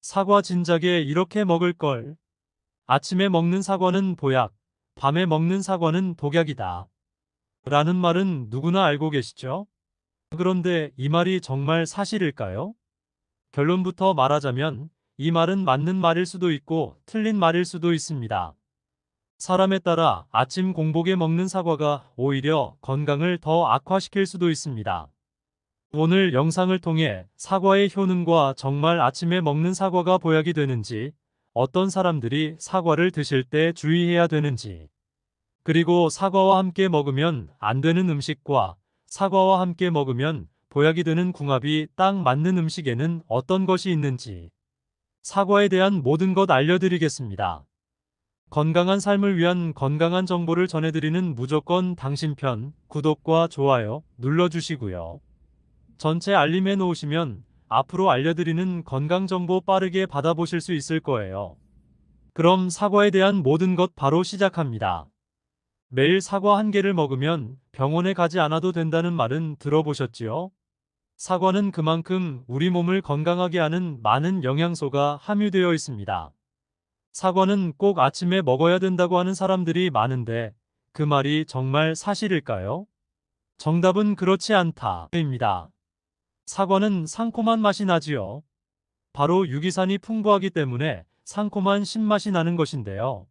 사과 진작에 이렇게 먹을 걸. 아침에 먹는 사과는 보약, 밤에 먹는 사과는 독약이다. 라는 말은 누구나 알고 계시죠? 그런데 이 말이 정말 사실일까요? 결론부터 말하자면 이 말은 맞는 말일 수도 있고 틀린 말일 수도 있습니다. 사람에 따라 아침 공복에 먹는 사과가 오히려 건강을 더 악화시킬 수도 있습니다. 오늘 영상을 통해 사과의 효능과 정말 아침에 먹는 사과가 보약이 되는지, 어떤 사람들이 사과를 드실 때 주의해야 되는지, 그리고 사과와 함께 먹으면 안 되는 음식과 사과와 함께 먹으면 보약이 되는 궁합이 딱 맞는 음식에는 어떤 것이 있는지, 사과에 대한 모든 것 알려드리겠습니다. 건강한 삶을 위한 건강한 정보를 전해드리는 무조건 당신 편 구독과 좋아요 눌러주시고요. 전체 알림해 놓으시면 앞으로 알려드리는 건강 정보 빠르게 받아보실 수 있을 거예요. 그럼 사과에 대한 모든 것 바로 시작합니다. 매일 사과 한 개를 먹으면 병원에 가지 않아도 된다는 말은 들어보셨지요? 사과는 그만큼 우리 몸을 건강하게 하는 많은 영양소가 함유되어 있습니다. 사과는 꼭 아침에 먹어야 된다고 하는 사람들이 많은데 그 말이 정말 사실일까요? 정답은 그렇지 않다입니다. 사과는 상콤한 맛이 나지요. 바로 유기산이 풍부하기 때문에 상콤한 신맛이 나는 것인데요.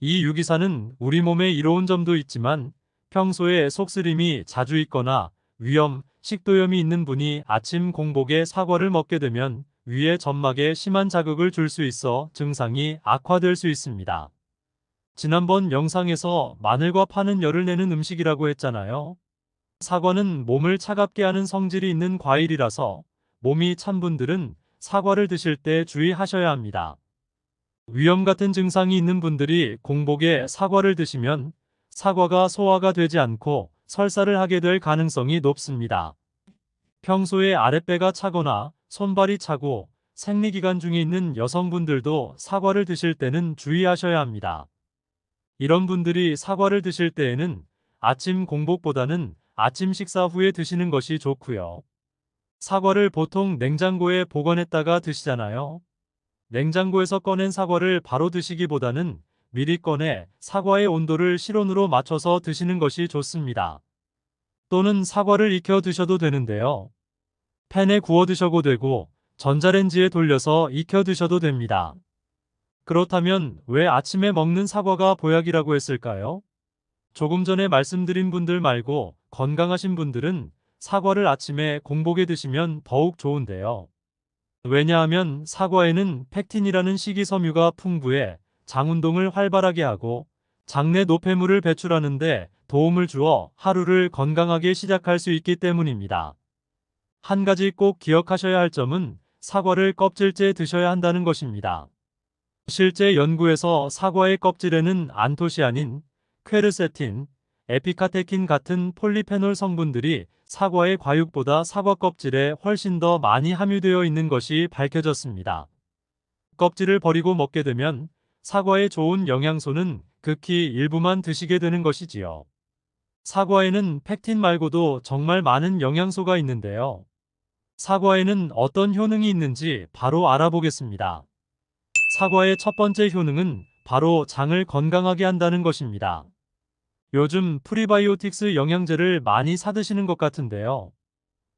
이 유기산은 우리 몸에 이로운 점도 있지만 평소에 속쓰림이 자주 있거나 위염, 식도염이 있는 분이 아침 공복에 사과를 먹게 되면 위의 점막에 심한 자극을 줄 수 있어 증상이 악화될 수 있습니다. 지난번 영상에서 마늘과 파는 열을 내는 음식이라고 했잖아요. 사과는 몸을 차갑게 하는 성질이 있는 과일이라서 몸이 찬 분들은 사과를 드실 때 주의하셔야 합니다. 위염 같은 증상이 있는 분들이 공복에 사과를 드시면 사과가 소화가 되지 않고 설사를 하게 될 가능성이 높습니다. 평소에 아랫배가 차거나 손발이 차고 생리기간 중에 있는 여성분들도 사과를 드실 때는 주의하셔야 합니다. 이런 분들이 사과를 드실 때에는 아침 공복보다는 아침 식사 후에 드시는 것이 좋고요. 사과를 보통 냉장고에 보관했다가 드시잖아요. 냉장고에서 꺼낸 사과를 바로 드시기보다는 미리 꺼내 사과의 온도를 실온으로 맞춰서 드시는 것이 좋습니다. 또는 사과를 익혀 드셔도 되는데요. 팬에 구워 드셔도 되고 전자레인지에 돌려서 익혀 드셔도 됩니다. 그렇다면 왜 아침에 먹는 사과가 보약이라고 했을까요? 조금 전에 말씀드린 분들 말고 건강하신 분들은 사과를 아침에 공복에 드시면 더욱 좋은데요. 왜냐하면 사과에는 팩틴이라는 식이섬유가 풍부해 장 운동을 활발하게 하고 장내 노폐물을 배출하는데 도움을 주어 하루를 건강하게 시작할 수 있기 때문입니다. 한 가지 꼭 기억하셔야 할 점은 사과를 껍질째 드셔야 한다는 것입니다. 실제 연구에서 사과의 껍질에는 안토시아닌, 퀘르세틴, 에피카테킨 같은 폴리페놀 성분들이 사과의 과육보다 사과 껍질에 훨씬 더 많이 함유되어 있는 것이 밝혀졌습니다. 껍질을 버리고 먹게 되면 사과의 좋은 영양소는 극히 일부만 드시게 되는 것이지요. 사과에는 팩틴 말고도 정말 많은 영양소가 있는데요. 사과에는 어떤 효능이 있는지 바로 알아보겠습니다. 사과의 첫 번째 효능은 바로 장을 건강하게 한다는 것입니다. 요즘 프리바이오틱스 영양제를 많이 사드시는 것 같은데요.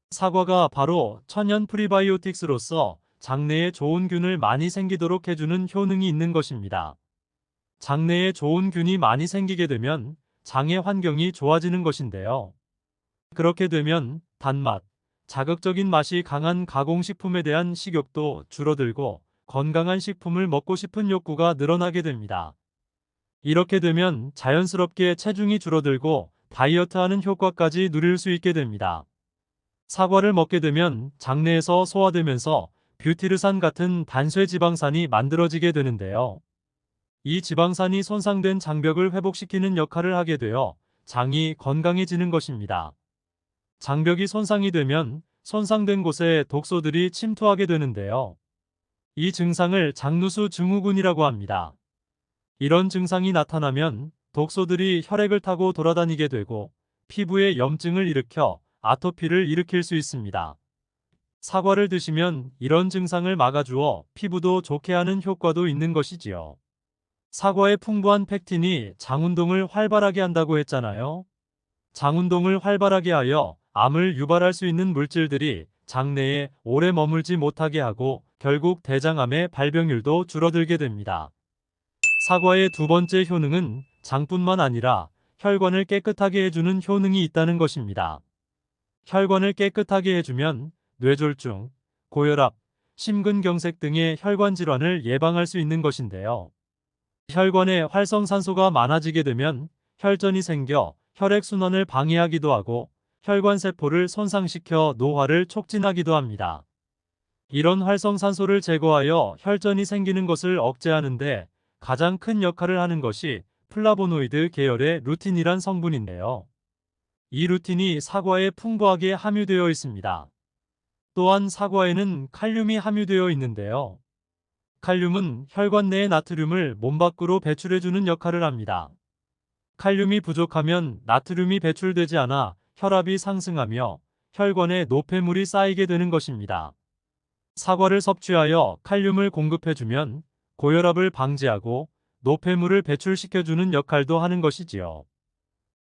사과가 바로 천연 프리바이오틱스로서 장내에 좋은 균을 많이 생기도록 해주는 효능이 있는 것입니다. 장내에 좋은 균이 많이 생기게 되면 장의 환경이 좋아지는 것인데요. 그렇게 되면 단맛, 자극적인 맛이 강한 가공식품에 대한 식욕도 줄어들고 건강한 식품을 먹고 싶은 욕구가 늘어나게 됩니다. 이렇게 되면 자연스럽게 체중이 줄어들고 다이어트하는 효과까지 누릴 수 있게 됩니다. 사과를 먹게 되면 장내에서 소화되면서 뷰티르산 같은 단쇄 지방산이 만들어지게 되는데요. 이 지방산이 손상된 장벽을 회복시키는 역할을 하게 되어 장이 건강해지는 것입니다. 장벽이 손상이 되면 손상된 곳에 독소들이 침투하게 되는데요. 이 증상을 장누수 증후군이라고 합니다. 이런 증상이 나타나면 독소들이 혈액을 타고 돌아다니게 되고 피부에 염증을 일으켜 아토피를 일으킬 수 있습니다. 사과를 드시면 이런 증상을 막아주어 피부도 좋게 하는 효과도 있는 것이지요. 사과의 풍부한 팩틴이 장운동을 활발하게 한다고 했잖아요. 장운동을 활발하게 하여 암을 유발할 수 있는 물질들이 장내에 오래 머물지 못하게 하고 결국 대장암의 발병률도 줄어들게 됩니다. 사과의 두 번째 효능은 장뿐만 아니라 혈관을 깨끗하게 해주는 효능이 있다는 것입니다. 혈관을 깨끗하게 해주면 뇌졸중, 고혈압, 심근경색 등의 혈관 질환을 예방할 수 있는 것인데요. 혈관에 활성산소가 많아지게 되면 혈전이 생겨 혈액순환을 방해하기도 하고 혈관 세포를 손상시켜 노화를 촉진하기도 합니다. 이런 활성산소를 제거하여 혈전이 생기는 것을 억제하는데 가장 큰 역할을 하는 것이 플라보노이드 계열의 루틴이란 성분인데요. 이 루틴이 사과에 풍부하게 함유되어 있습니다. 또한 사과에는 칼륨이 함유되어 있는데요. 칼륨은 혈관 내의 나트륨을 몸 밖으로 배출해주는 역할을 합니다. 칼륨이 부족하면 나트륨이 배출되지 않아 혈압이 상승하며 혈관에 노폐물이 쌓이게 되는 것입니다. 사과를 섭취하여 칼륨을 공급해주면 고혈압을 방지하고 노폐물을 배출시켜주는 역할도 하는 것이지요.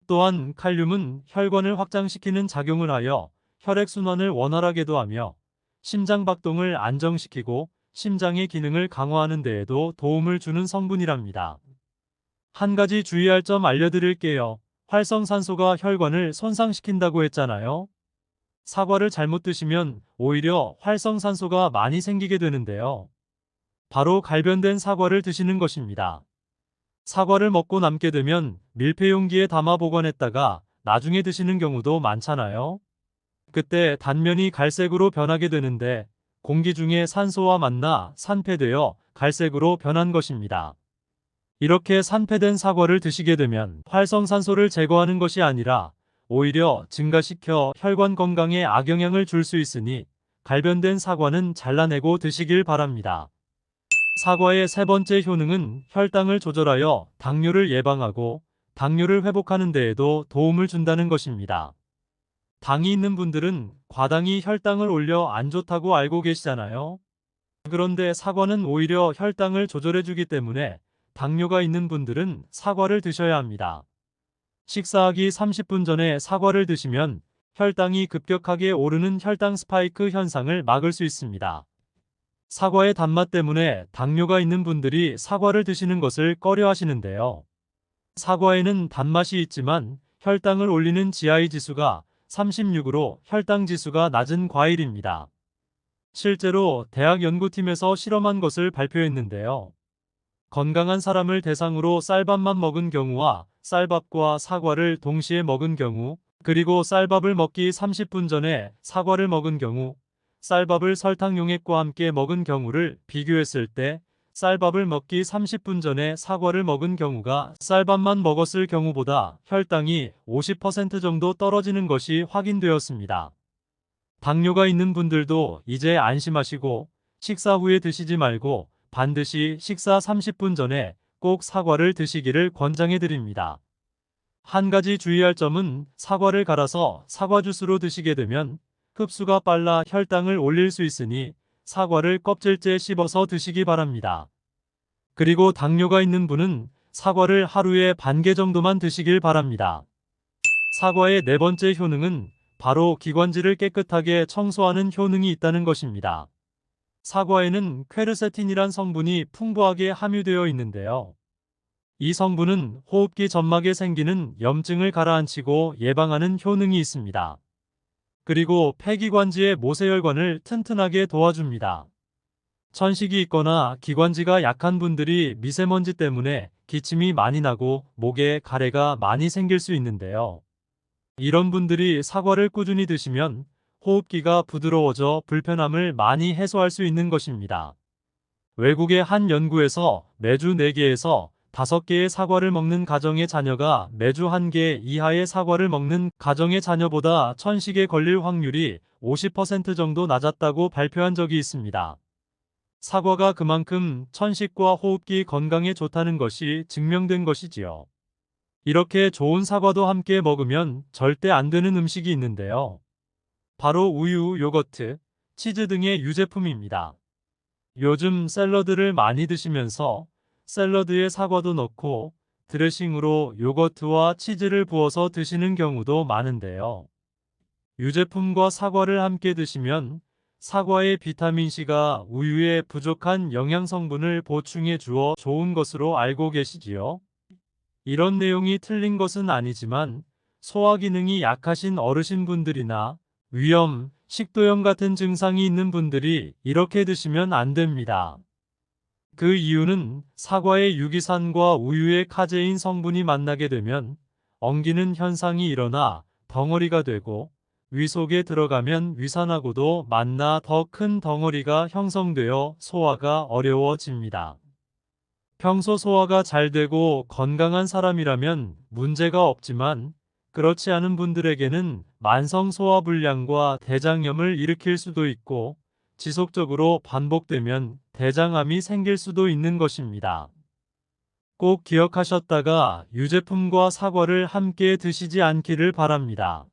또한 칼륨은 혈관을 확장시키는 작용을 하여 혈액순환을 원활하게도 하며 심장박동을 안정시키고 심장의 기능을 강화하는 데에도 도움을 주는 성분이랍니다. 한 가지 주의할 점 알려드릴게요. 활성산소가 혈관을 손상시킨다고 했잖아요. 사과를 잘못 드시면 오히려 활성산소가 많이 생기게 되는데요. 바로 갈변된 사과를 드시는 것입니다. 사과를 먹고 남게 되면 밀폐용기에 담아 보관했다가 나중에 드시는 경우도 많잖아요. 그때 단면이 갈색으로 변하게 되는데 공기 중에 산소와 만나 산패되어 갈색으로 변한 것입니다. 이렇게 산패된 사과를 드시게 되면 활성산소를 제거하는 것이 아니라 오히려 증가시켜 혈관 건강에 악영향을 줄 수 있으니 갈변된 사과는 잘라내고 드시길 바랍니다. 사과의 세 번째 효능은 혈당을 조절하여 당뇨를 예방하고 당뇨를 회복하는 데에도 도움을 준다는 것입니다. 당이 있는 분들은 과당이 혈당을 올려 안 좋다고 알고 계시잖아요. 그런데 사과는 오히려 혈당을 조절해주기 때문에 당뇨가 있는 분들은 사과를 드셔야 합니다. 식사하기 30분 전에 사과를 드시면 혈당이 급격하게 오르는 혈당 스파이크 현상을 막을 수 있습니다. 사과의 단맛 때문에 당뇨가 있는 분들이 사과를 드시는 것을 꺼려 하시는데요. 사과에는 단맛이 있지만 혈당을 올리는 GI 지수가 36으로 혈당 지수가 낮은 과일입니다. 실제로 대학 연구팀에서 실험한 것을 발표했는데요. 건강한 사람을 대상으로 쌀밥만 먹은 경우와 쌀밥과 사과를 동시에 먹은 경우, 그리고 쌀밥을 먹기 30분 전에 사과를 먹은 경우, 쌀밥을 설탕 용액과 함께 먹은 경우를 비교했을 때 쌀밥을 먹기 30분 전에 사과를 먹은 경우가 쌀밥만 먹었을 경우보다 혈당이 50% 정도 떨어지는 것이 확인되었습니다. 당뇨가 있는 분들도 이제 안심하시고 식사 후에 드시지 말고 반드시 식사 30분 전에 꼭 사과를 드시기를 권장해 드립니다. 한 가지 주의할 점은 사과를 갈아서 사과 주스로 드시게 되면 흡수가 빨라 혈당을 올릴 수 있으니 사과를 껍질째 씹어서 드시기 바랍니다. 그리고 당뇨가 있는 분은 사과를 하루에 반 개 정도만 드시길 바랍니다. 사과의 네 번째 효능은 바로 기관지를 깨끗하게 청소하는 효능이 있다는 것입니다. 사과에는 퀘르세틴이란 성분이 풍부하게 함유되어 있는데요. 이 성분은 호흡기 점막에 생기는 염증을 가라앉히고 예방하는 효능이 있습니다. 그리고 폐기관지의 모세혈관을 튼튼하게 도와줍니다. 천식이 있거나 기관지가 약한 분들이 미세먼지 때문에 기침이 많이 나고 목에 가래가 많이 생길 수 있는데요. 이런 분들이 사과를 꾸준히 드시면 호흡기가 부드러워져 불편함을 많이 해소할 수 있는 것입니다. 외국의 한 연구에서 매주 4개에서 5개의 사과를 먹는 가정의 자녀가 매주 1개 이하의 사과를 먹는 가정의 자녀보다 천식에 걸릴 확률이 50% 정도 낮았다고 발표한 적이 있습니다. 사과가 그만큼 천식과 호흡기 건강에 좋다는 것이 증명된 것이지요. 이렇게 좋은 사과도 함께 먹으면 절대 안 되는 음식이 있는데요. 바로 우유, 요거트, 치즈 등의 유제품입니다. 요즘 샐러드를 많이 드시면서 샐러드에 사과도 넣고 드레싱으로 요거트와 치즈를 부어서 드시는 경우도 많은데요. 유제품과 사과를 함께 드시면 사과의 비타민C가 우유에 부족한 영양 성분을 보충해 주어 좋은 것으로 알고 계시지요? 이런 내용이 틀린 것은 아니지만 소화 기능이 약하신 어르신분들이나 위염, 식도염 같은 증상이 있는 분들이 이렇게 드시면 안 됩니다. 그 이유는 사과의 유기산과 우유의 카제인 성분이 만나게 되면 엉기는 현상이 일어나 덩어리가 되고 위 속에 들어가면 위산하고도 만나 더 큰 덩어리가 형성되어 소화가 어려워집니다. 평소 소화가 잘 되고 건강한 사람이라면 문제가 없지만 그렇지 않은 분들에게는 만성 소화불량과 대장염을 일으킬 수도 있고 지속적으로 반복되면 대장암이 생길 수도 있는 것입니다. 꼭 기억하셨다가 유제품과 사과를 함께 드시지 않기를 바랍니다.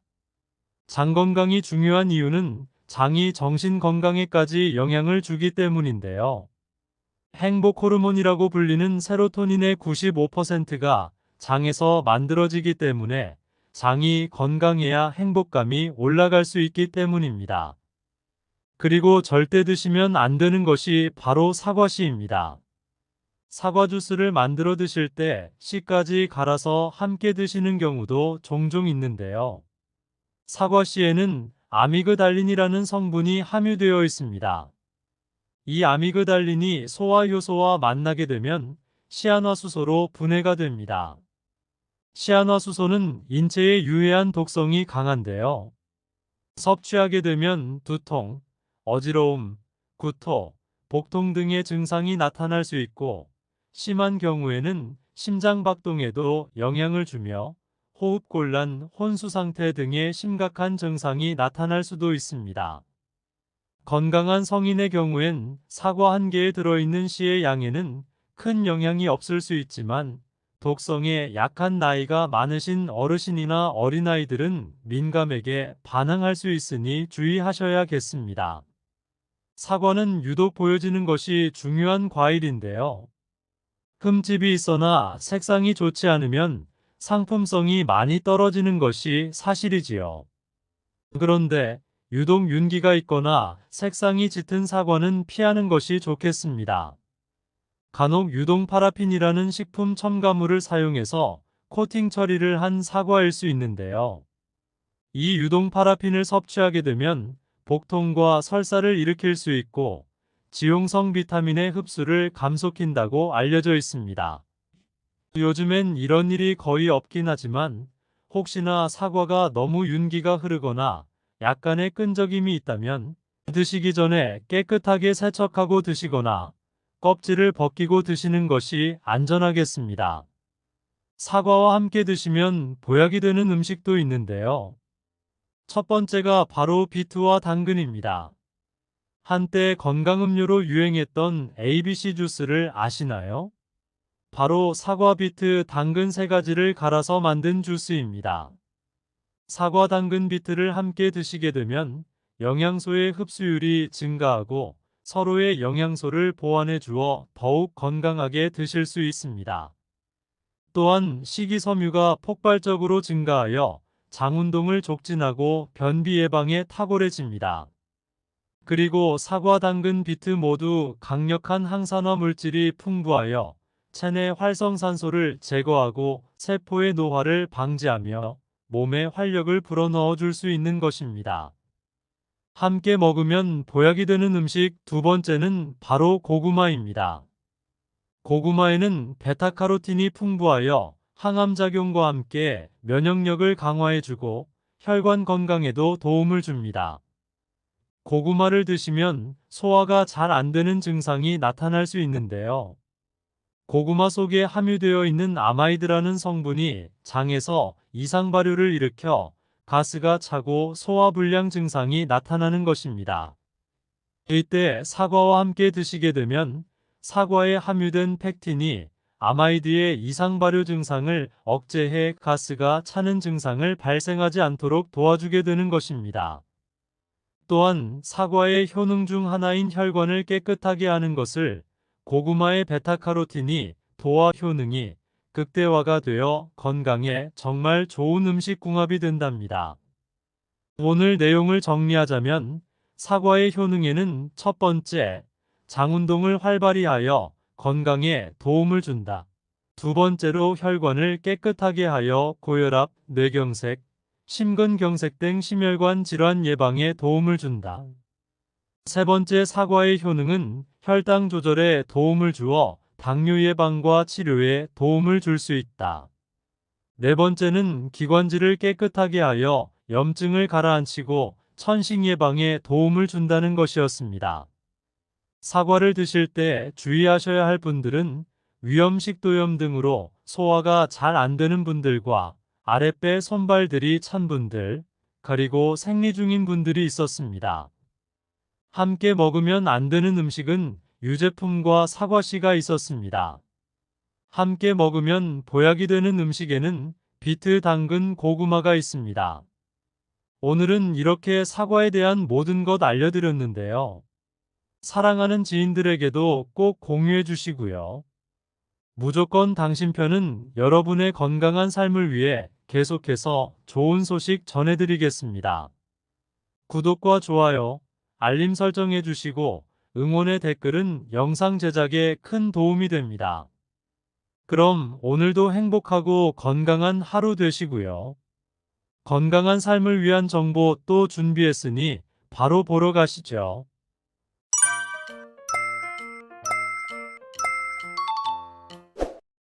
장 건강이 중요한 이유는 장이 정신 건강에까지 영향을 주기 때문인데요. 행복 호르몬이라고 불리는 세로토닌의 95%가 장에서 만들어지기 때문에 장이 건강해야 행복감이 올라갈 수 있기 때문입니다. 그리고 절대 드시면 안 되는 것이 바로 사과씨입니다. 사과 주스를 만들어 드실 때 씨까지 갈아서 함께 드시는 경우도 종종 있는데요. 사과씨에는 아미그달린이라는 성분이 함유되어 있습니다. 이 아미그달린이 소화 효소와 만나게 되면 시아나수소로 분해가 됩니다. 시아나수소는 인체에 유해한 독성이 강한데요. 섭취하게 되면 두통, 어지러움, 구토, 복통 등의 증상이 나타날 수 있고 심한 경우에는 심장박동에도 영향을 주며 호흡곤란, 혼수상태 등의 심각한 증상이 나타날 수도 있습니다. 건강한 성인의 경우엔 사과 한 개에 들어있는 씨의 양에는 큰 영향이 없을 수 있지만 독성에 약한 나이가 많으신 어르신이나 어린아이들은 민감에게 반항할 수 있으니 주의하셔야겠습니다. 사과는 유독 보여지는 것이 중요한 과일인데요. 흠집이 있거나 색상이 좋지 않으면 상품성이 많이 떨어지는 것이 사실이지요. 그런데 유독 윤기가 있거나 색상이 짙은 사과는 피하는 것이 좋겠습니다. 간혹 유동 파라핀이라는 식품 첨가물을 사용해서 코팅 처리를 한 사과일 수 있는데요. 이 유동 파라핀을 섭취하게 되면 복통과 설사를 일으킬 수 있고 지용성 비타민의 흡수를 감속힌다고 알려져 있습니다. 요즘엔 이런 일이 거의 없긴 하지만 혹시나 사과가 너무 윤기가 흐르거나 약간의 끈적임이 있다면 드시기 전에 깨끗하게 세척하고 드시거나 껍질을 벗기고 드시는 것이 안전하겠습니다. 사과와 함께 드시면 보약이 되는 음식도 있는데요. 첫 번째가 바로 비트와 당근입니다. 한때 건강음료로 유행했던 ABC 주스를 아시나요? 바로 사과, 비트, 당근 세 가지를 갈아서 만든 주스입니다. 사과, 당근, 비트를 함께 드시게 되면 영양소의 흡수율이 증가하고 서로의 영양소를 보완해 주어 더욱 건강하게 드실 수 있습니다. 또한 식이섬유가 폭발적으로 증가하여 장운동을 촉진하고 변비 예방에 탁월해집니다. 그리고 사과, 당근, 비트 모두 강력한 항산화 물질이 풍부하여 체내 활성산소를 제거하고 세포의 노화를 방지하며 몸에 활력을 불어넣어 줄 수 있는 것입니다. 함께 먹으면 보약이 되는 음식 두 번째는 바로 고구마입니다. 고구마에는 베타카로틴이 풍부하여 항암작용과 함께 면역력을 강화해주고 혈관 건강에도 도움을 줍니다. 고구마를 드시면 소화가 잘 안 되는 증상이 나타날 수 있는데요. 고구마 속에 함유되어 있는 아마이드라는 성분이 장에서 이상 발효를 일으켜 가스가 차고 소화불량 증상이 나타나는 것입니다. 이때 사과와 함께 드시게 되면 사과에 함유된 팩틴이 아마이드의 이상 발효 증상을 억제해 가스가 차는 증상을 발생하지 않도록 도와주게 되는 것입니다. 또한 사과의 효능 중 하나인 혈관을 깨끗하게 하는 것을 고구마의 베타카로틴이 도와 효능이 극대화가 되어 건강에 정말 좋은 음식 궁합이 된답니다. 오늘 내용을 정리하자면 사과의 효능에는 첫 번째, 장운동을 활발히 하여 건강에 도움을 준다. 두 번째로 혈관을 깨끗하게 하여 고혈압, 뇌경색, 심근경색 등 심혈관 질환 예방에 도움을 준다. 세 번째 사과의 효능은 혈당 조절에 도움을 주어 당뇨 예방과 치료에 도움을 줄 수 있다. 네 번째는 기관지를 깨끗하게 하여 염증을 가라앉히고 천식 예방에 도움을 준다는 것이었습니다. 사과를 드실 때 주의하셔야 할 분들은 위염식도염 등으로 소화가 잘 안 되는 분들과 아랫배 손발들이 찬 분들, 그리고 생리 중인 분들이 있었습니다. 함께 먹으면 안 되는 음식은 유제품과 사과씨가 있었습니다. 함께 먹으면 보약이 되는 음식에는 비트, 당근, 고구마가 있습니다. 오늘은 이렇게 사과에 대한 모든 것 알려드렸는데요. 사랑하는 지인들에게도 꼭 공유해 주시고요. 무조건 당신 편은 여러분의 건강한 삶을 위해 계속해서 좋은 소식 전해드리겠습니다. 구독과 좋아요, 알림 설정해 주시고 응원의 댓글은 영상 제작에 큰 도움이 됩니다. 그럼 오늘도 행복하고 건강한 하루 되시고요. 건강한 삶을 위한 정보 또 준비했으니 바로 보러 가시죠.